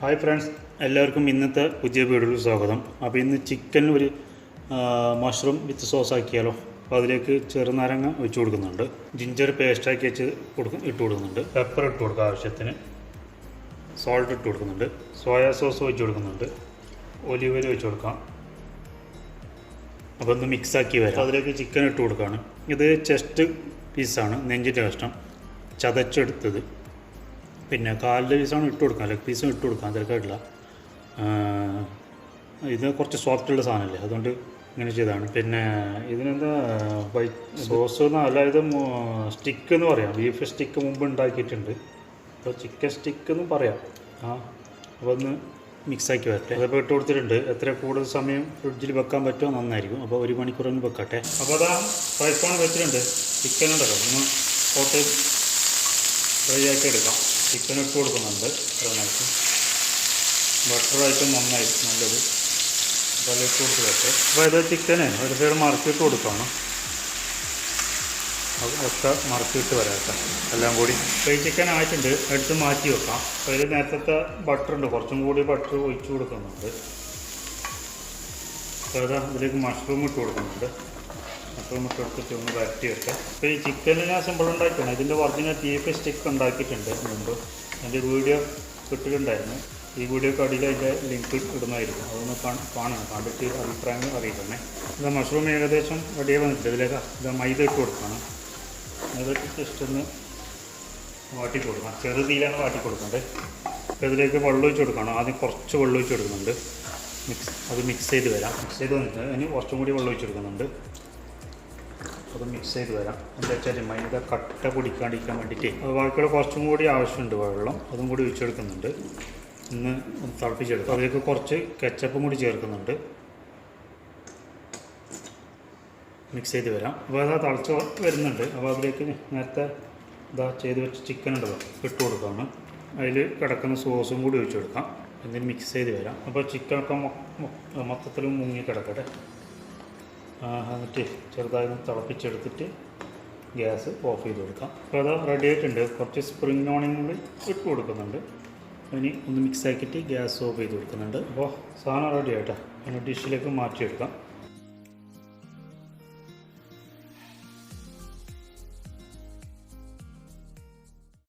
Hi friends എല്ലാവർക്കും ഇന്നത്തെ പുതിയ വീഡിയോയിൽ സ്വാഗതം. അപ്പോൾ ഇന്ന് ചിക്കൻ ഒരു മഷ്റൂം വിത്ത് സോസ് ആക്കിയാലോ? അപ്പോൾ അതിലേക്ക് ചെറുനാരങ്ങ ഒഴിച്ചു കൊടുക്കുന്നുണ്ട്. ജിഞ്ചർ പേസ്റ്റാക്കി വെച്ച് കൊടുക്കും ഇട്ട് കൊടുക്കുന്നുണ്ട്. പെപ്പർ ഇട്ട് കൊടുക്കുക ആവശ്യത്തിന്. സോൾട്ട് ഇട്ട് കൊടുക്കുന്നുണ്ട്. സോയാ സോസ് ഒഴിച്ചു കൊടുക്കുന്നുണ്ട്. ഒലിവ് ഓയിൽ ഒഴിച്ചു കൊടുക്കാം. അപ്പോൾ ഒന്ന് മിക്സാക്കി വരാം. അതിലേക്ക് ചിക്കൻ ഇട്ട് കൊടുക്കുകയാണ് ഇത് ചെസ്റ്റ് പീസാണ് നെഞ്ചിന്റെ കഷ്ണം. ചതച്ചെടുത്തത്. പിന്നെ കാലിന്റെ പീസാണ് ഇട്ട് കൊടുക്കാം ലെഗ് പീസും ഇട്ട് കൊടുക്കാം തിരക്കായിട്ടില്ല. ഇത് കുറച്ച് സോഫ്റ്റ് ഉള്ള സാധനമല്ലേ അതുകൊണ്ട് ഇങ്ങനെ ചെയ്തതാണ്. പിന്നെ ഇതിനെന്താ വൈ സോസ് എന്ന് അല്ല സ്റ്റിക്ക് എന്ന് പറയാം. ബീഫ് സ്റ്റിക്ക് മുമ്പ് ഉണ്ടാക്കിയിട്ടുണ്ട്. അപ്പോൾ ചിക്കൻ സ്റ്റിക്ക് എന്നും പറയാം. ആ അപ്പോൾ ഒന്ന് മിക്സാക്കി വരട്ടെ. അതപ്പോൾ ഇട്ട് കൊടുത്തിട്ടുണ്ട്. എത്ര കൂടുതൽ സമയം ഫ്രിഡ്ജിൽ വെക്കാൻ പറ്റുമോ നന്നായിരിക്കും. അപ്പോൾ ഒരു മണിക്കൂറൊന്ന് വെക്കട്ടെ. അപ്പോൾ അതാ ഫ്രൈ പാൻ വെച്ചിട്ടുണ്ട്. ചിക്കൻ ഉണ്ടല്ലോ. ഒന്ന് പോട്ട് ഫ്രൈ ആക്കി എടുക്കാം. ചിക്കൻ ഇട്ട് കൊടുക്കുന്നുണ്ട്. നന്നായിട്ട് ബട്ടറായിട്ട് നന്നായി. നല്ലത്. അപ്പോൾ ഇട്ട് കൊടുത്ത് വെട്ടെ അപ്പോൾ ഇത് ചിക്കന് ഒരു സൈഡ് മറച്ചിട്ട് കൊടുക്കണം. ഒക്കെ മറച്ചിട്ട് വരാത്ത എല്ലാം കൂടി. അപ്പോൾ ഈ ചിക്കൻ ആയിട്ടുണ്ട്. എടുത്ത് മാറ്റി വെക്കാം. അപ്പോൾ ഇതിൽ നേരത്തെ ബട്ടർ ഉണ്ട്. കുറച്ചും കൂടി ബട്ടർ ഒഴിച്ചു കൊടുക്കുന്നുണ്ട്. അപ്പോൾ ഇതാ ഇതിലേക്ക് മഷ്റൂം ഇട്ട് കൊടുക്കുന്നുണ്ട്. മഷ്റൂം നമുക്ക് എടുത്തിട്ട് ഒന്ന് വരട്ടി വെക്കാം. അപ്പോൾ ഈ ചിക്കനിൽ ഞാൻ സിമ്പിൾ ഉണ്ടാക്കിയാണ് ഇതിന്റെ ഒറിജിനൽ ബീഫ് സ്റ്റിക്ക് ഉണ്ടാക്കിയിട്ടുണ്ട് മുമ്പ്. എന്റെ വീഡിയോ ഇട്ടിട്ടുണ്ടായിരുന്നു. ഈ വീഡിയോ കടിയിൽ അതിന്റെ ലിങ്ക് ഇടുന്നതായിരിക്കും. അതൊന്ന് കാണ കാണണം. കണ്ടിട്ട് അഭിപ്രായം അറിയിക്കണേ. ഇത് മഷ്റൂം ഏകദേശം റെഡിയായി വന്നിട്ട് ഇതിലേക്ക് ഇത് മൈദ ഇട്ട് കൊടുക്കണം. മൈദ ജസ്റ്റ് ഒന്ന് വാട്ടി കൊടുക്കണം. ചെറുതീലാണ് വാട്ടി കൊടുക്കേണ്ടത് അപ്പോൾ ഇതിലേക്ക് വെള്ളം ഒഴിച്ച് കൊടുക്കണം. ആദ്യം കുറച്ച് വെള്ളം ഒഴിച്ച് കൊടുക്കുന്നുണ്ട്. മിക്സ് അത് മിക്സ് ചെയ്ത് വരാം. മിക്സ് ചെയ്ത് വന്നിട്ട് അതിന് കുറച്ചും കൂടി വെള്ളം ഒഴിച്ച് കൊടുക്കുന്നുണ്ട്. അത് മിക്സ് ചെയ്ത് തരാം. എന്താ വെച്ചാൽ മൈദ കട്ട പിടിക്കാണ്ടിരിക്കാൻ വേണ്ടിയിട്ട് അത് ബാക്കിയുള്ള കുറച്ചും കൂടി ആവശ്യമുണ്ട് വെള്ളം. അതും കൂടി ഒഴിച്ചെടുക്കുന്നുണ്ട്. ഒന്ന് തിളപ്പിച്ചെടുക്കും. അതിലേക്ക് കുറച്ച് കെച്ചപ്പും കൂടി ചേർക്കുന്നുണ്ട്. മിക്സ് ചെയ്ത് വരാം അപ്പോൾ അത് തിളച്ച് വരുന്നുണ്ട്. അപ്പോൾ അതിലേക്ക് നേരത്തെ ഇതാ ചെയ്ത് വെച്ച് ചിക്കൻ ഉണ്ടല്ലോ ഇട്ട് കൊടുക്കുകയാണ് അതിൽ കിടക്കുന്ന സോസും കൂടി ഒഴിച്ചു കൊടുക്കാം എന്നിട്ട് മിക്സ് ചെയ്ത് വരാം അപ്പോൾ ചിക്കനൊക്കെ മൊത്തത്തിലും മുങ്ങി കിടക്കട്ടെ. എന്നിട്ട് ചെറുതായി തിളപ്പിച്ചെടുത്തിട്ട് ഗ്യാസ് ഓഫ് ചെയ്ത് കൊടുക്കാം. അപ്പോൾ അത് റെഡി ആയിട്ടുണ്ട്. കുറച്ച് സ്പ്രിംഗ് ഓണിയും കൂടി ഇട്ട് കൊടുക്കുന്നുണ്ട്. ഇനി ഒന്ന് മിക്സ് ആക്കിയിട്ട് ഗ്യാസ് ഓഫ് ചെയ്ത് കൊടുക്കുന്നുണ്ട്. അപ്പോൾ സാധനം റെഡി ആയിട്ടാണ് ഇനി ഡിഷിലേക്ക് മാറ്റിയെടുക്കാം.